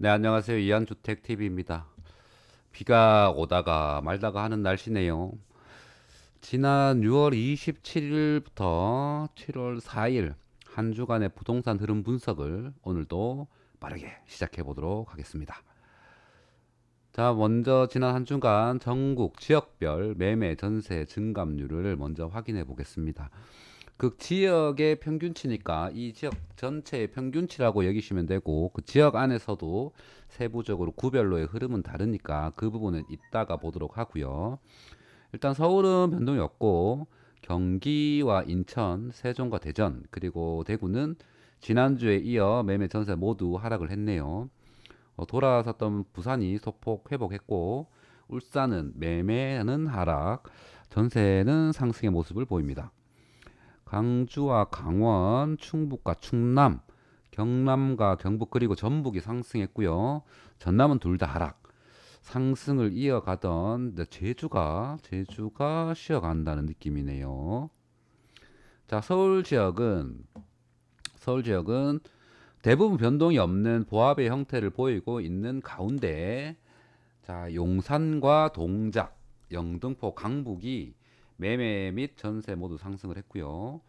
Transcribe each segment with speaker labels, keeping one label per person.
Speaker 1: 네, 안녕하세요. 이한주택TV입니다. 비가 오다가 말다가 하는 날씨네요. 지난 6월 27일부터 7월 4일 한 주간의 부동산 흐름 분석을 오늘도 빠르게 시작해 보도록 하겠습니다. 자, 먼저 지난 한 주간 전국 지역별 매매 전세 증감률을 먼저 확인해 보겠습니다. 그 지역의 평균치니까 이 지역 전체의 평균치라고 여기시면 되고 그 지역 안에서도 세부적으로 구별로의 흐름은 다르니까 그 부분은 이따가 보도록 하고요. 일단 서울은 변동이 없고 경기와 인천, 세종과 대전 그리고 대구는 지난주에 이어 매매 전세 모두 하락을 했네요. 어, 돌아섰던 부산이 소폭 회복했고 울산은 매매는 하락, 전세는 상승의 모습을 보입니다. 강주와 강원, 충북과 충남, 경남과 경북 그리고 전북이 상승했고요. 전남은 둘 다 하락. 상승을 이어가던 제주가 제주가 쉬어간다는 느낌이네요. 자, 서울 지역은 서울 지역은 대부분 변동이 없는 보합의 형태를 보이고 있는 가운데 자, 용산과 동작, 영등포, 강북이 매매 및 전세 모두 상승을 했고요.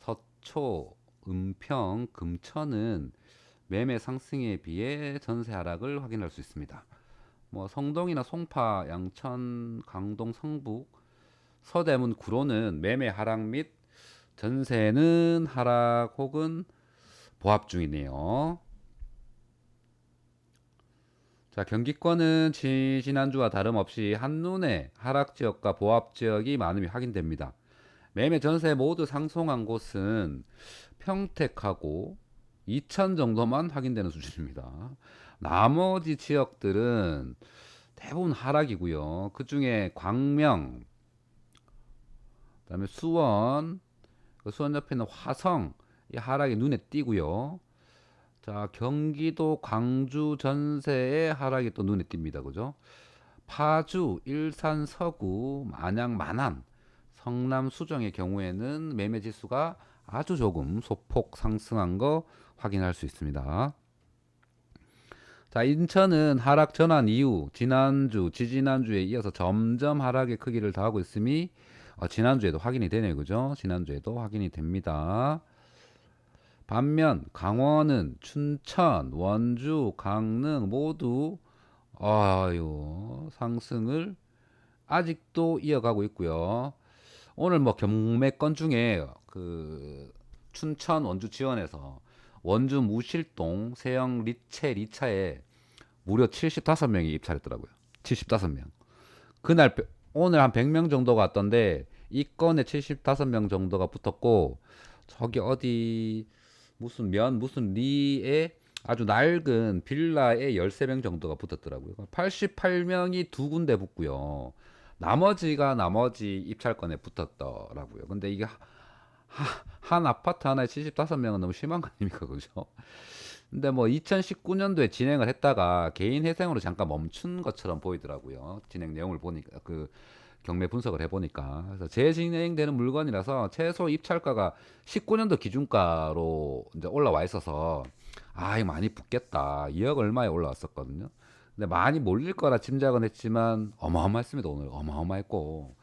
Speaker 1: 서초, 은평, 금천은 매매 상승에 비해 전세 하락을 확인할 수 있습니다. 뭐 성동이나 송파, 양천, 강동, 성북, 서대문, 구로는 매매 하락 및 전세는 하락 혹은 보합 중이네요. 자, 경기권은 지, 지난주와 다름없이 한눈에 하락 지역과 보합 지역이 많음이 확인됩니다. 매매 전세 모두 상승한 곳은 평택하고 이천 정도만 확인되는 수준입니다. 나머지 지역들은 대부분 하락이고요. 그 중에 광명, 그다음에 수원, 그 수원 옆에는 화성, 이 하락이 눈에 띄고요. 자, 경기도 광주 전세의 하락이 또 눈에 띕니다. 그죠? 파주, 일산, 서구, 만양, 만안, 성남, 수정의 경우에는 매매 지수가 아주 조금 소폭 상승한 거 확인할 수 있습니다. 자, 인천은 하락 전환 이후 지난주, 지지난주에 이어서 점점 하락의 크기를 더하고 있음이 어, 지난주에도 확인이 되네요. 그죠? 지난주에도 확인이 됩니다. 반면 강원은 춘천, 원주, 강릉 모두 아유 상승을 아직도 이어가고 있고요. 오늘 뭐 경매건 중에 그 춘천 원주 지원에서 원주 무실동 세영 리체 리차에 무려 75명이 입찰했더라고요. 75명. 그날 오늘 한 100명 정도가 왔던데 이 건에 75명 정도가 붙었고 저기 어디 무슨 면 무슨 리에 아주 낡은 빌라에 13명 정도가 붙었더라고요. 88명이 두 군데 붙고요. 나머지가 나머지 입찰권에 붙었더라고요. 근데 이게 한 아파트 하나에 75명은 너무 심한 거 아닙니까? 그죠? 근데 뭐 2019년도에 진행을 했다가 개인 회생으로 잠깐 멈춘 것처럼 보이더라고요. 진행 내용을 보니까 그 경매 분석을 해보니까 그래서 재진행되는 물건이라서 최소 입찰가가 19년도 기준가로 이제 올라와 있어서 아 이거 많이 붙겠다 2억 얼마에 올라왔었거든요. 근데 많이 몰릴 거라 짐작은 했지만 어마어마했습니다 오늘 어마어마했고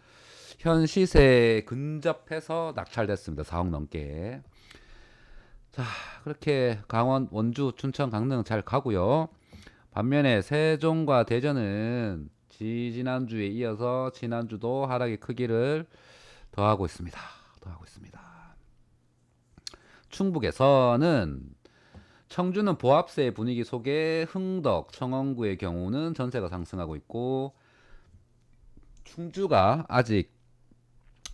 Speaker 1: 현 시세에 근접해서 낙찰됐습니다 4억 넘게. 자 그렇게 강원 원주 춘천 강릉 잘 가고요. 반면에 세종과 대전은 지지난주에 이어서 지난주도 하락의 크기를 더하고 있습니다. 더하고 있습니다. 충북에서는 청주는 보합세 분위기 속에 흥덕, 청원구의 경우는 전세가 상승하고 있고 충주가 아직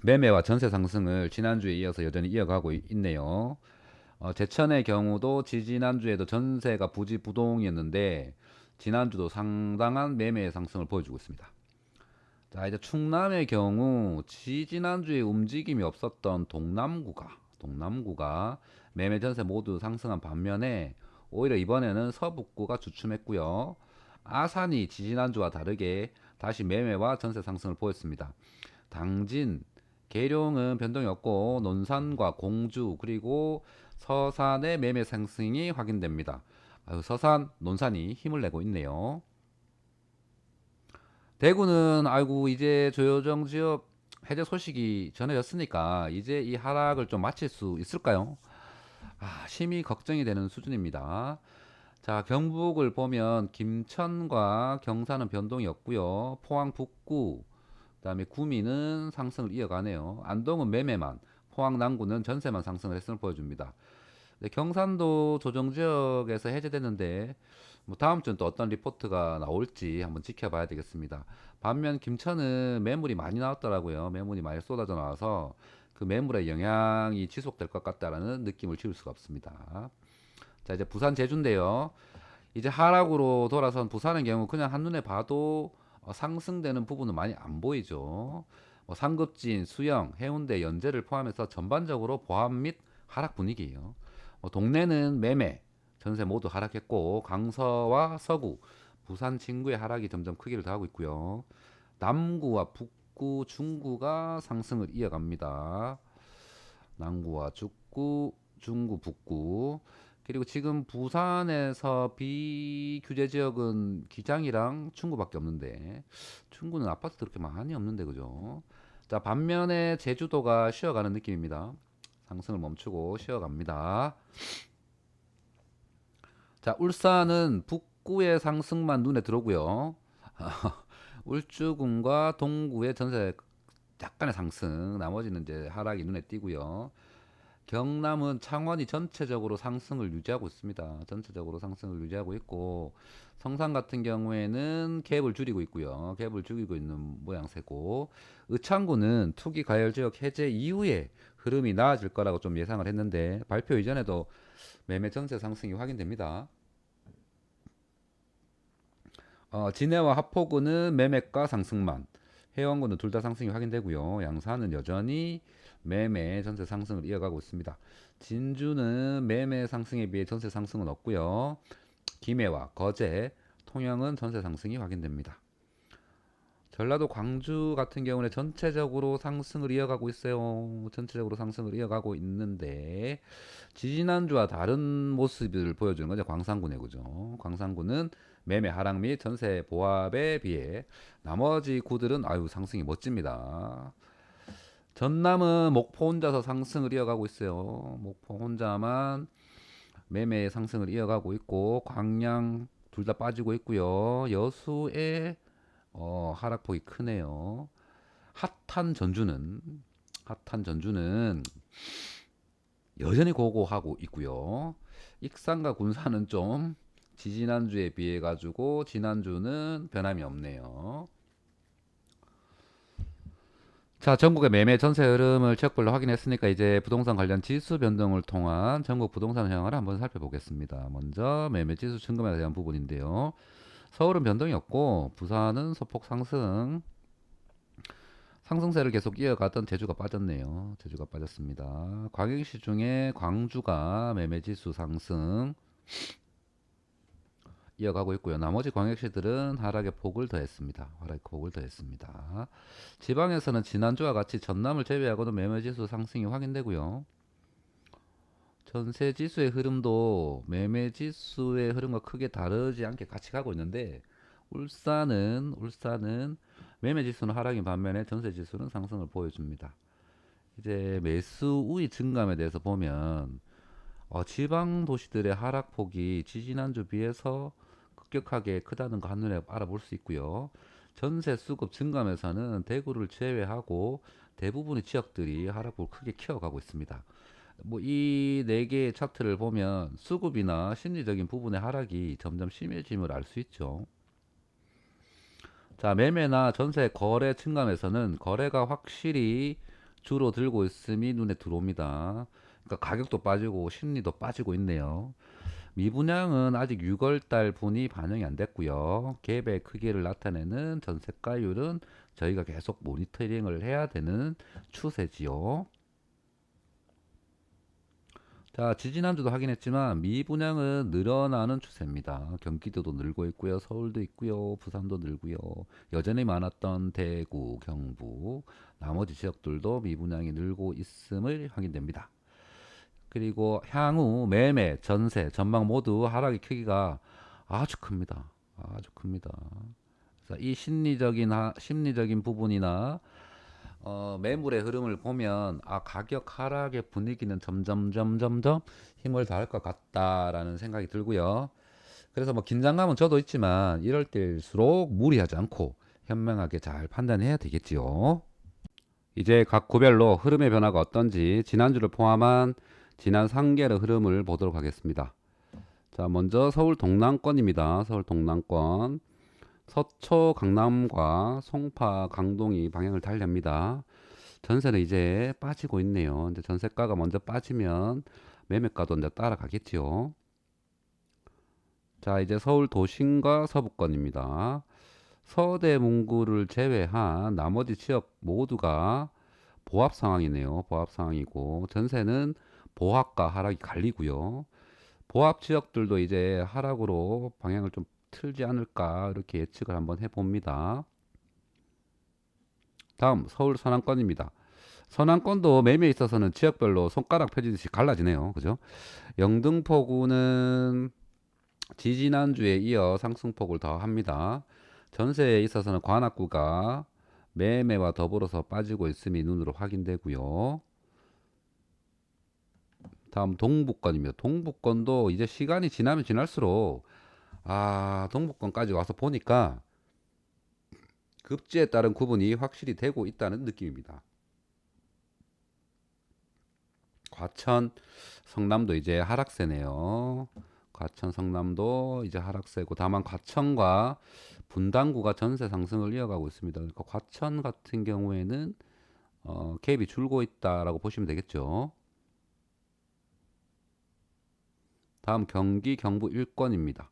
Speaker 1: 매매와 전세 상승을 지난주에 이어서 여전히 이어가고 있- 있네요. 어, 제천의 경우도 지지난주에도 전세가 부지부동이었는데 지난주도 상당한 매매 상승을 보여주고 있습니다. 자, 이제 충남의 경우 지지난주에 움직임이 없었던 동남구가 동남구가 매매 전세 모두 상승한 반면에 오히려 이번에는 서북구가 주춤했고요. 아산이 지지난주와 다르게 다시 매매와 전세 상승을 보였습니다. 당진, 계룡은 변동이 없고 논산과 공주 그리고 서산의 매매 상승이 확인됩니다. 서산, 논산이 힘을 내고 있네요. 대구는 아이고 이제 조여정 지역 해제 소식이 전해졌으니까 이제 이 하락을 좀 마칠 수 있을까요? 아, 심히 걱정이 되는 수준입니다. 자, 경북을 보면 김천과 경산은 변동이 없고요. 포항 북구, 그다음에 구미는 상승을 이어가네요. 안동은 매매만, 포항 남구는 전세만 상승을 했음을 보여줍니다. 네, 경산도 조정 지역에서 해제됐는데 뭐 다음 주는 또 어떤 리포트가 나올지 한번 지켜봐야 되겠습니다. 반면 김천은 매물이 많이 나왔더라고요. 매물이 많이 쏟아져 나와서 그 매물의 영향이 지속될 것 같다라는 느낌을 지울 수가 없습니다. 자 이제 부산 제주인데요. 이제 하락으로 돌아선 부산의 경우 그냥 한눈에 봐도 어, 상승되는 부분은 많이 안 보이죠. 뭐 상급진, 수영, 해운대, 연제를 포함해서 전반적으로 보합 및 하락 분위기예요. 뭐 동네는 매매, 전세 모두 하락했고 강서와 서구, 부산 진구의 하락이 점점 크기를 더하고 있고요. 남구와 북구, 중구가 상승을 이어갑니다. 남구와 중구, 중구, 북구. 그리고 지금 부산에서 비규제 지역은 기장이랑 충구밖에 없는데 충구는 아파트 그렇게 많이 없는데 그죠? 자 반면에 제주도가 쉬어가는 느낌입니다. 상승을 멈추고 쉬어갑니다. 자 울산은 북구의 상승만 눈에 들어오고요. 울주군과 동구의 전세 약간의 상승, 나머지는 이제 하락이 눈에 띄고요. 경남은 창원이 전체적으로 상승을 유지하고 있습니다. 전체적으로 상승을 유지하고 있고 성산 같은 경우에는 갭을 줄이고 있고요. 갭을 줄이고 있는 모양새고 의창구는 투기 가열 지역 해제 이후에 흐름이 나아질 거라고 좀 예상을 했는데 발표 이전에도 매매 전세 상승이 확인됩니다. 어, 진해와 하포구는 매매가 상승만, 해원구는 둘다 상승이 확인되고요. 양산은 여전히 매매 전세 상승을 이어가고 있습니다. 진주는 매매 상승에 비해 전세 상승은 없고요. 김해와 거제, 통영은 전세 상승이 확인됩니다. 전라도 광주 같은 경우는 전체적으로 상승을 이어가고 있어요. 전체적으로 상승을 이어가고 있는데 지지난주와 다른 모습을 보여주는 거죠. 광산군의 구죠. 광산군은 매매 하락 및 전세 보합에 비해 나머지 구들은 아유 상승이 멋집니다. 전남은 목포 혼자서 상승을 이어가고 있어요. 목포 혼자만 매매 상승을 이어가고 있고 광양 둘 다 빠지고 있고요. 여수의 어, 하락폭이 크네요. 핫한 전주는 핫한 전주는 여전히 고고하고 있고요. 익산과 군산은 좀 지지난주에 비해 가지고 지난주는 변함이 없네요. 자, 전국의 매매 전세 흐름을 지역별로 확인했으니까 이제 부동산 관련 지수 변동을 통한 전국 부동산 현황을 한번 살펴보겠습니다. 먼저 매매 지수 증금에 대한 부분인데요. 서울은 변동이 없고 부산은 소폭 상승. 상승세를 계속 이어갔던 제주가 빠졌네요. 제주가 빠졌습니다. 광역시 중에 광주가 매매 지수 상승. 이어가고 있고요. 나머지 광역시들은 하락의 폭을 더했습니다. 하락의 폭을 더했습니다. 지방에서는 지난주와 같이 전남을 제외하고도 매매지수 상승이 확인되고요. 전세 지수의 흐름도 매매 지수의 흐름과 크게 다르지 않게 같이 가고 있는데 울산은 울산은 매매 지수는 하락인 반면에 전세 지수는 상승을 보여줍니다. 이제 매수 우위 증감에 대해서 보면 어, 지방 도시들의 하락폭이 지지난주 비해서 급격하게 크다는 거 한눈에 알아볼 수 있고요. 전세 수급 증감에서는 대구를 제외하고 대부분의 지역들이 하락폭을 크게 키워가고 있습니다. 뭐 이 네 개의 차트를 보면 수급이나 심리적인 부분의 하락이 점점 심해짐을 알 수 있죠. 자, 매매나 전세 거래 증감에서는 거래가 확실히 줄어들고 있음이 눈에 들어옵니다. 그러니까 가격도 빠지고 심리도 빠지고 있네요. 미분양은 아직 6월달 분이 반영이 안 됐고요. 갭의 크기를 나타내는 전세가율은 저희가 계속 모니터링을 해야 되는 추세지요. 자, 지지난주도 확인했지만 미분양은 늘어나는 추세입니다. 경기도도 늘고 있고요. 서울도 있고요. 부산도 늘고요. 여전히 많았던 대구, 경북, 나머지 지역들도 미분양이 늘고 있음을 확인됩니다. 그리고 향후 매매, 전세, 전망 모두 하락의 크기가 아주 큽니다. 아주 큽니다. 그래서 이 심리적인 하- 심리적인 부분이나 어, 매물의 흐름을 보면 아 가격 하락의 분위기는 점점 점점점 힘을 더할 것 같다라는 생각이 들고요. 그래서 뭐 긴장감은 저도 있지만 이럴 때일수록 무리하지 않고 현명하게 잘 판단해야 되겠지요. 이제 각 구별로 흐름의 변화가 어떤지 지난주를 포함한 지난 상계의 흐름을 보도록 하겠습니다. 자, 먼저 서울 동남권입니다. 서울 동남권. 서초 강남과 송파 강동이 방향을 달리합니다. 전세는 이제 빠지고 있네요. 이제 전세가가 먼저 빠지면 매매가도 이제 따라가겠지요. 자, 이제 서울 도심과 서부권입니다. 서대 문구를 제외한 나머지 지역 모두가 보합 상황이네요. 보합 상황이고 전세는 보합과 하락이 갈리고요. 보합 지역들도 이제 하락으로 방향을 좀 틀지 않을까 이렇게 예측을 한번 해봅니다. 다음 서울 서남권입니다. 서남권도 매매에 있어서는 지역별로 손가락 펴지듯이 갈라지네요. 그죠? 영등포구는 지지난주에 이어 상승폭을 더합니다. 전세에 있어서는 관악구가 매매와 더불어서 빠지고 있음이 눈으로 확인되고요. 다음 동북권입니다. 동북권도 이제 시간이 지나면 지날수록 아 동북권까지 와서 보니까 급지에 따른 구분이 확실히 되고 있다는 느낌입니다. 과천 성남도 이제 하락세네요. 과천 성남도 이제 하락세고 다만 과천과 분당구가 전세 상승을 이어가고 있습니다. 그러니까 과천 같은 경우에는 어, 갭이 줄고 있다라고 보시면 되겠죠. 다음 경기 경부 일권입니다.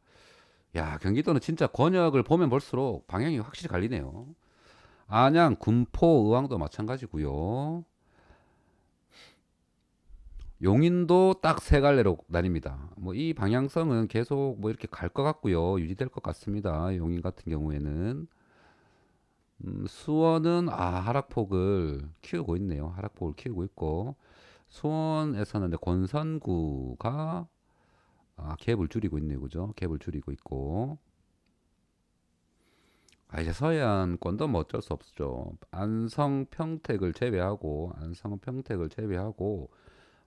Speaker 1: 야 경기도는 진짜 권역을 보면 볼수록 방향이 확실히 갈리네요. 안양, 군포, 의왕도 마찬가지고요. 용인도 딱 세 갈래로 나뉩니다. 뭐 이 방향성은 계속 뭐 이렇게 갈 것 같고요. 유지될 것 같습니다. 용인 같은 경우에는 음, 수원은 아 하락폭을 키우고 있네요. 하락폭을 키우고 있고 수원에서는 권선구가 아, 갭을 줄이고 있네요. 그죠? 갭을 줄이고 있고 아, 이제 서해안권도 뭐 어쩔 수 없죠. 안성 평택을 제외하고 안성 평택을 제외하고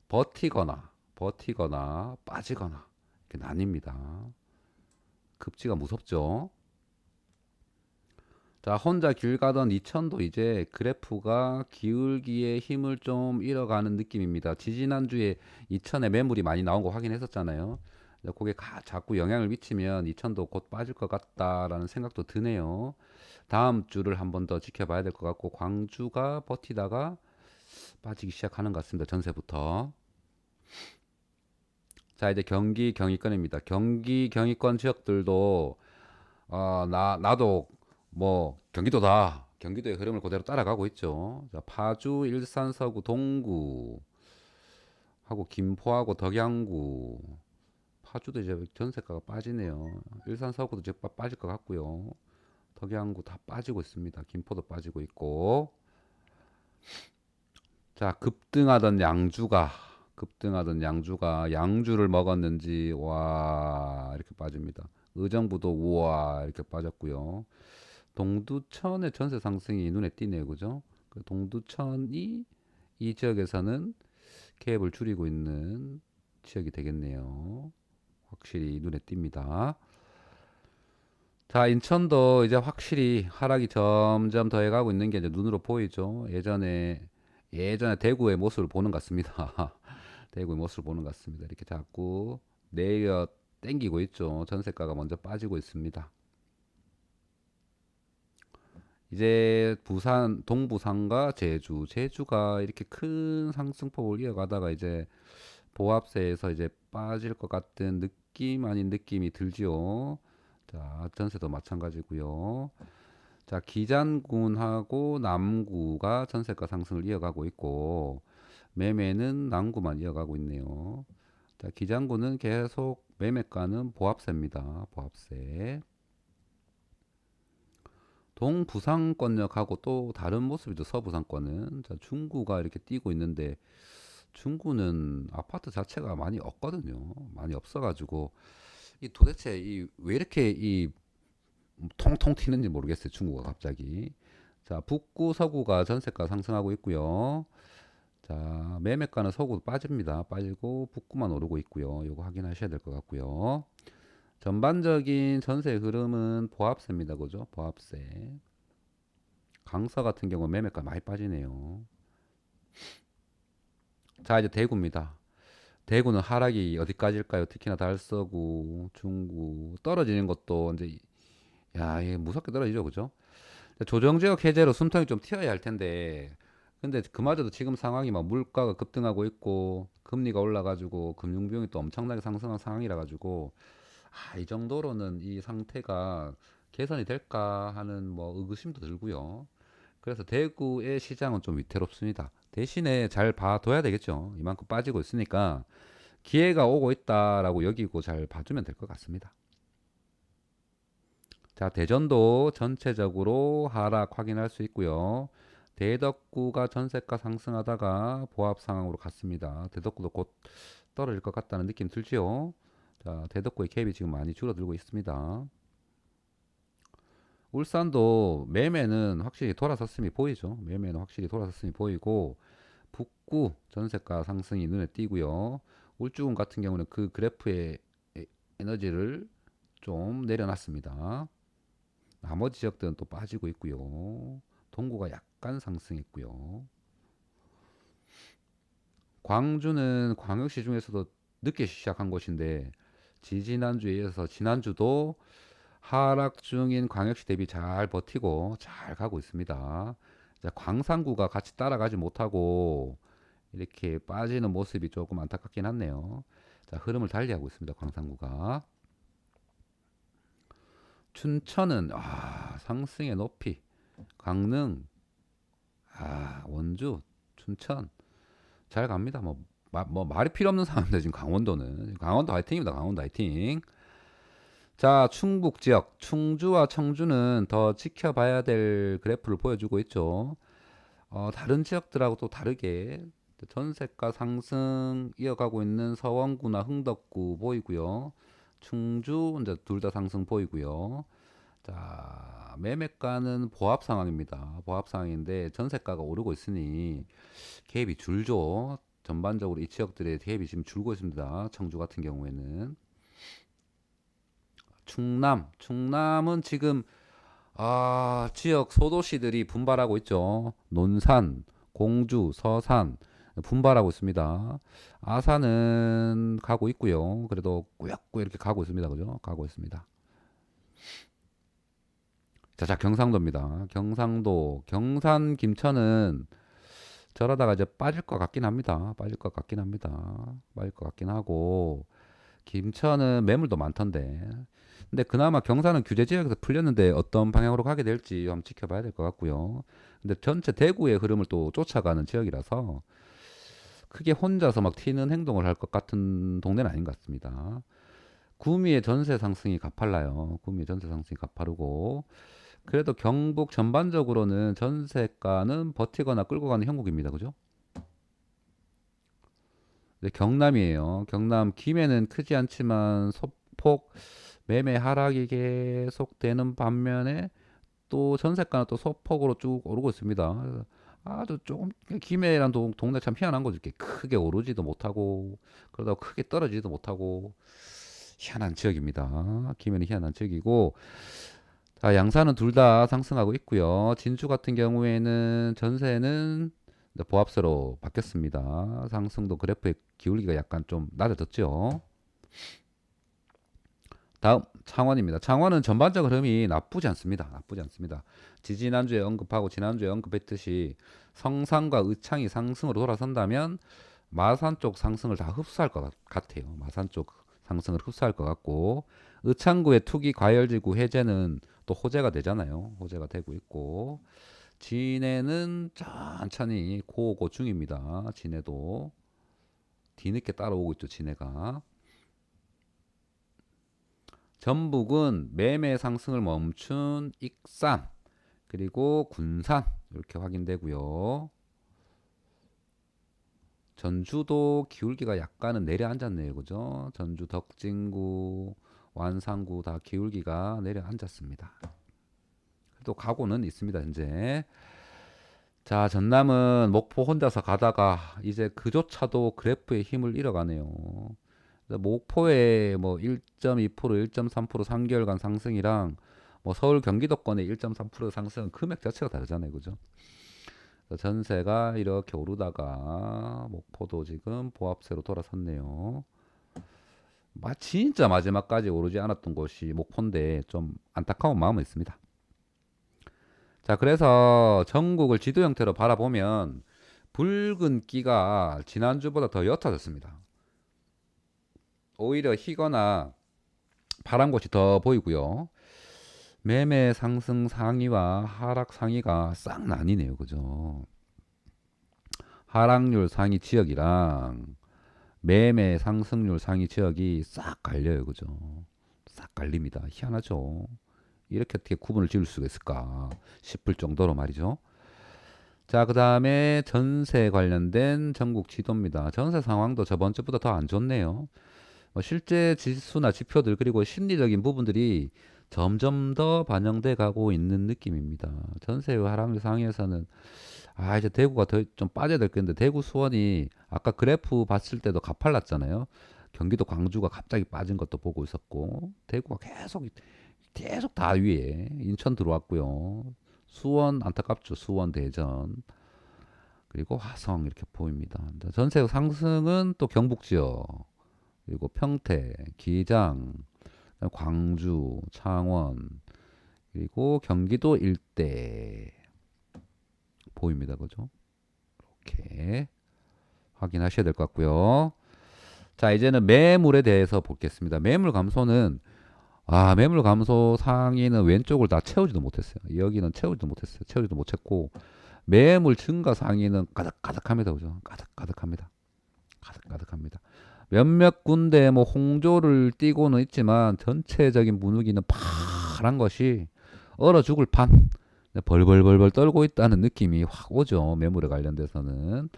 Speaker 1: 버티거나 버티거나 빠지거나 이렇게 나뉩니다. 급지가 무섭죠. 자, 혼자 길 가던 이천도 이제 그래프가 기울기에 힘을 좀 잃어가는 느낌입니다. 지지난주에 이천에 매물이 많이 나온 거 확인했었잖아요. 이제 그게 가, 자꾸 영향을 미치면 이천도 곧 빠질 것 같다라는 생각도 드네요. 다음 주를 한 번 더 지켜봐야 될 것 같고 광주가 버티다가 빠지기 시작하는 것 같습니다. 전세부터. 자, 이제 경기 경위권입니다. 경기 경위권 지역들도 어, 나 나도 뭐 경기도다. 경기도의 흐름을 그대로 따라가고 있죠. 자, 파주, 일산, 서구, 동구 하고 김포하고 덕양구 파주도 이제 전세가가 빠지네요. 일산, 서구도 빠- 빠질 것 같고요. 덕양구 다 빠지고 있습니다. 김포도 빠지고 있고 자, 급등하던 양주가 급등하던 양주가 양주를 먹었는지 와 이렇게 빠집니다. 의정부도 우와 이렇게 빠졌고요. 동두천의 전세 상승이 눈에 띄네요, 그죠? 그 동두천이 이 지역에서는 갭을 줄이고 있는 지역이 되겠네요. 확실히 눈에 띕니다. 자, 인천도 이제 확실히 하락이 점점 더해가고 있는 게 이제 눈으로 보이죠. 예전에 예전에 대구의 모습을 보는 것 같습니다. 대구의 모습을 보는 것 같습니다. 이렇게 자꾸 내려 땡기고 있죠. 전세가가 먼저 빠지고 있습니다. 이제 부산, 동부산과 제주, 제주가 이렇게 큰 상승폭을 이어가다가 이제 보합세에서 이제 빠질 것 같은 느낌 아닌 느낌이 들지요. 자, 전세도 마찬가지고요. 자, 기장군하고 남구가 전세가 상승을 이어가고 있고 매매는 남구만 이어가고 있네요. 자, 기장구는 계속 매매가는 보합세입니다. 보합세. 동부상권역하고 또 다른 모습이죠. 서부상권은. 자, 중구가 이렇게 뛰고 있는데 중구는 아파트 자체가 많이 없거든요. 많이 없어가지고 이 도대체 이 왜 이렇게 이 통통 튀는지 모르겠어요. 중구가 갑자기. 자, 북구 서구가 전세가 상승하고 있고요. 자, 매매가는 서구 빠집니다. 빠지고 북구만 오르고 있고요. 요거 확인하셔야 될 것 같고요. 전반적인 전세 흐름은 보합세입니다. 그죠? 보합세. 강서 같은 경우 매매가 많이 빠지네요. 자, 이제 대구입니다. 대구는 하락이 어디까지일까요? 특히나 달서구, 중구 떨어지는 것도 이제 야, 이게 무섭게 떨어지죠. 그죠? 조정지역 해제로 숨통이 좀 튀어야 할 텐데 근데 그마저도 지금 상황이 막 물가가 급등하고 있고 금리가 올라가지고 금융 비용이 또 엄청나게 상승한 상황이라 가지고 아, 이 정도로는 이 상태가 개선이 될까 하는 뭐 의구심도 들고요. 그래서 대구의 시장은 좀 위태롭습니다. 대신에 잘 봐둬야 되겠죠. 이만큼 빠지고 있으니까 기회가 오고 있다라고 여기고 잘 봐주면 될 것 같습니다. 자, 대전도 전체적으로 하락 확인할 수 있고요. 대덕구가 전세가 상승하다가 보합 상황으로 갔습니다. 대덕구도 곧 떨어질 것 같다는 느낌 들지요. 자, 대덕구의 갭이 지금 많이 줄어들고 있습니다. 울산도 매매는 확실히 돌아섰음이 보이죠. 매매는 확실히 돌아섰음이 보이고 북구 전세가 상승이 눈에 띄고요. 울주군 같은 경우는 그 그래프의 에너지를 좀 내려놨습니다. 나머지 지역들은 또 빠지고 있고요. 동구가 약간 상승했고요. 광주는 광역시 중에서도 늦게 시작한 곳인데 지지난주에 이어서 지난주도 하락 중인 광역시 대비 잘 버티고 잘 가고 있습니다. 자, 광산구가 같이 따라가지 못하고 이렇게 빠지는 모습이 조금 안타깝긴 하네요. 자, 흐름을 달리하고 있습니다. 광산구가. 춘천은 아, 상승의 높이. 강릉, 아, 원주, 춘천 잘 갑니다. 뭐, 마, 뭐 말이 필요 없는 상황인데 지금 강원도는 강원도 화이팅입니다. 강원도 화이팅. 자, 충북 지역, 충주와 청주는 더 지켜봐야 될 그래프를 보여주고 있죠. 어, 다른 지역들하고 또 다르게 전세가 상승 이어가고 있는 서원구나 흥덕구 보이고요. 충주 이제 둘 다 상승 보이고요. 자, 매매가는 보합 상황입니다. 보합 상황인데 전세가가 오르고 있으니 갭이 줄죠. 전반적으로 이 지역들의 갭이 지금 줄고 있습니다. 청주 같은 경우에는 충남, 충남은 지금 아, 지역 소도시들이 분발하고 있죠. 논산, 공주, 서산 분발하고 있습니다. 아산은 가고 있고요. 그래도 꾸역꾸역 이렇게 가고 있습니다. 그죠? 가고 있습니다. 자, 자 경상도입니다. 경상도, 경산, 김천은 저러다가 이제 빠질 것 같긴 합니다. 빠질 것 같긴 합니다. 빠질 것 같긴 하고 김천은 매물도 많던데. 근데 그나마 경산은 규제 지역에서 풀렸는데 어떤 방향으로 가게 될지 한번 지켜봐야 될 것 같고요. 근데 전체 대구의 흐름을 또 쫓아가는 지역이라서 크게 혼자서 막 튀는 행동을 할 것 같은 동네는 아닌 것 같습니다. 구미의 전세 상승이 가팔라요. 구미의 전세 상승이 가파르고 그래도 경북 전반적으로는 전세가는 버티거나 끌고 가는 형국입니다. 그죠? 네, 경남이에요. 경남 김해는 크지 않지만 소폭 매매 하락이 계속되는 반면에 또 전세가는 또 소폭으로 쭉 오르고 있습니다. 아주 조금 김해란 동, 동네 참 희한한 거죠. 이렇게 크게 오르지도 못하고 그러다 크게 떨어지지도 못하고 희한한 지역입니다. 김해는 희한한 지역이고 자, 양산은 둘 다 상승하고 있고요. 진주 같은 경우에는 전세는 보합세로 바뀌었습니다. 상승도 그래프의 기울기가 약간 좀 낮아졌죠. 다음 창원입니다. 창원은 전반적 흐름이 나쁘지 않습니다. 나쁘지 않습니다. 지지난주에 언급하고 지난주에 언급했듯이 성산과 의창이 상승으로 돌아선다면 마산 쪽 상승을 다 흡수할 것 같아요. 마산 쪽 상승을 흡수할 것 같고 의창구의 투기 과열지구 해제는 또 호재가 되잖아요. 호재가 되고 있고 진해는 천천히 고고 중입니다. 진해도 뒤늦게 따라오고 있죠, 진해가. 전북은 매매 상승을 멈춘 익산 그리고 군산 이렇게 확인되고요. 전주도 기울기가 약간은 내려앉았네요. 그죠? 전주 덕진구, 완산구 다 기울기가 내려앉았습니다. 또 가고는 있습니다. 현재. 자, 전남은 목포 혼자서 가다가 이제 그조차도 그래프의 힘을 잃어가네요. 목포의 뭐 1.2%, 1.3% 3개월간 상승이랑 뭐 서울 경기도권의 1.3% 상승은 금액 자체가 다르잖아요. 그죠? 전세가 이렇게 오르다가 목포도 지금 보합세로 돌아섰네요. 마 진짜 마지막까지 오르지 않았던 곳이 목포인데 좀 안타까운 마음은 있습니다. 자, 그래서 전국을 지도 형태로 바라보면 붉은 끼가 지난주보다 더 옅어졌습니다. 오히려 희거나 파란 곳이 더 보이고요. 매매 상승 상위와 하락 상위가 싹 나뉘네요. 그죠? 하락률 상위 지역이랑 매매 상승률 상위 지역이 싹 갈려요. 그죠? 싹 갈립니다. 희한하죠? 이렇게 어떻게 구분을 지을 수가 있을까 싶을 정도로 말이죠. 자, 그 다음에 전세 관련된 전국 지도입니다. 전세 상황도 저번 주보다 더 안 좋네요. 뭐 실제 지수나 지표들 그리고 심리적인 부분들이 점점 더 반영돼 가고 있는 느낌입니다. 전세의 하락률 상위에서는 아 이제 대구가 더 좀 빠져야 될 건데 대구 수원이 아까 그래프 봤을 때도 가팔랐잖아요. 경기도 광주가 갑자기 빠진 것도 보고 있었고 대구가 계속 계속 다 위에 인천 들어왔고요. 수원 안타깝죠. 수원 대전 그리고 화성 이렇게 보입니다. 전세 상승은 또 경북 지역 그리고 평택, 기장, 광주, 창원 그리고 경기도 일대 보입니다. 그죠? 이렇게 확인하셔야 될 것 같고요. 자, 이제는 매물에 대해서 보겠습니다. 매물 감소는 아, 매물 감소 상위는 왼쪽을 다 채우지도 못했어요. 여기는 채우지도 못했어요. 채우지도 못했고 매물 증가 상위는 가득가득합니다. 그죠? 가득가득합니다. 가득가득합니다. 몇몇 군데 뭐 홍조를 띄고는 있지만 전체적인 분위기는 파란 것이 얼어 죽을 판 벌벌벌벌 떨고 있다는 느낌이 확 오죠. 매물에 관련돼서는.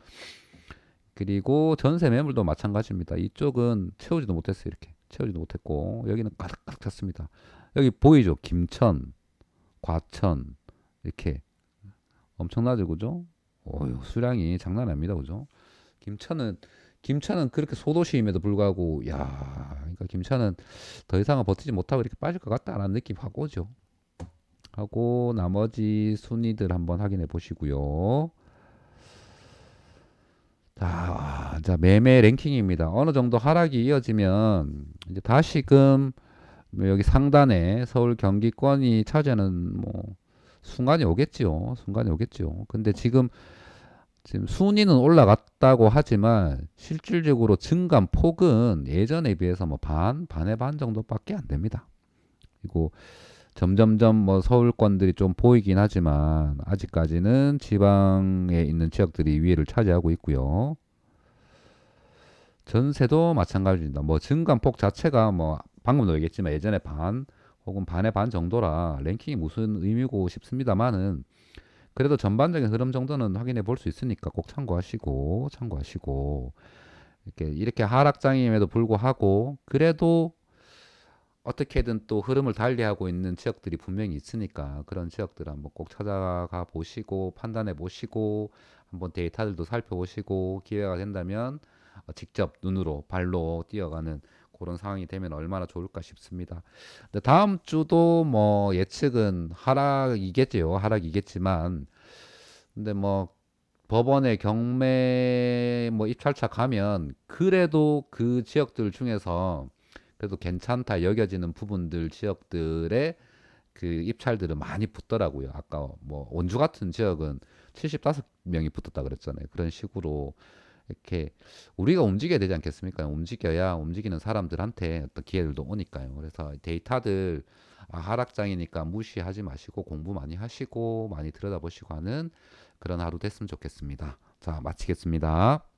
Speaker 1: 그리고 전세 매물도 마찬가지입니다. 이쪽은 채우지도 못했어요. 이렇게. 채우지도 못했고 여기는 가득가득 찼습니다. 여기 보이죠? 김천, 과천 이렇게 엄청나죠, 그죠? 어휴, 수량이 장난 아닙니다, 그죠? 김천은 김천은 그렇게 소도시임에도 불구하고 야, 그러니까 김천은 더 이상은 버티지 못하고 이렇게 빠질 것 같다라는 느낌 확 오죠. 하고 나머지 순위들 한번 확인해 보시고요. 자, 자 매매 랭킹입니다. 어느 정도 하락이 이어지면 이제 다시금 여기 상단에 서울 경기권이 차지하는 뭐 순간이 오겠지요. 순간이 오겠죠. 근데 지금 지금 순위는 올라갔다고 하지만 실질적으로 증감 폭은 예전에 비해서 뭐 반, 반의 반 정도밖에 안 됩니다. 그리고 점점점 뭐 서울권들이 좀 보이긴 하지만 아직까지는 지방에 있는 지역들이 위에를 차지하고 있고요. 전세도 마찬가지입니다. 뭐 증감폭 자체가 뭐 방금도 얘기했지만 예전에 반 혹은 반의 반 정도라 랭킹이 무슨 의미고 싶습니다만은 그래도 전반적인 흐름 정도는 확인해 볼 수 있으니까 꼭 참고하시고 참고하시고 이렇게 이렇게 하락장임에도 불구하고 그래도 어떻게든 또 흐름을 달리하고 있는 지역들이 분명히 있으니까 그런 지역들 한번 꼭 찾아가 보시고 판단해 보시고 한번 데이터들도 살펴보시고 기회가 된다면 어, 직접 눈으로 발로 뛰어가는 그런 상황이 되면 얼마나 좋을까 싶습니다. 근데 다음 주도 뭐 예측은 하락이겠지요. 하락이겠지만 근데 뭐 법원의 경매 뭐 입찰차 가면 그래도 그 지역들 중에서 그래도 괜찮다 여겨지는 부분들 지역들의 그 입찰들은 많이 붙더라고요. 아까 뭐 원주 같은 지역은 75명이 붙었다 그랬잖아요. 그런 식으로 이렇게 우리가 움직여야 되지 않겠습니까? 움직여야 움직이는 사람들한테 어떤 기회들도 오니까요. 그래서 데이터들 아, 하락장이니까 무시하지 마시고 공부 많이 하시고 많이 들여다보시고 하는 그런 하루 됐으면 좋겠습니다. 자, 마치겠습니다.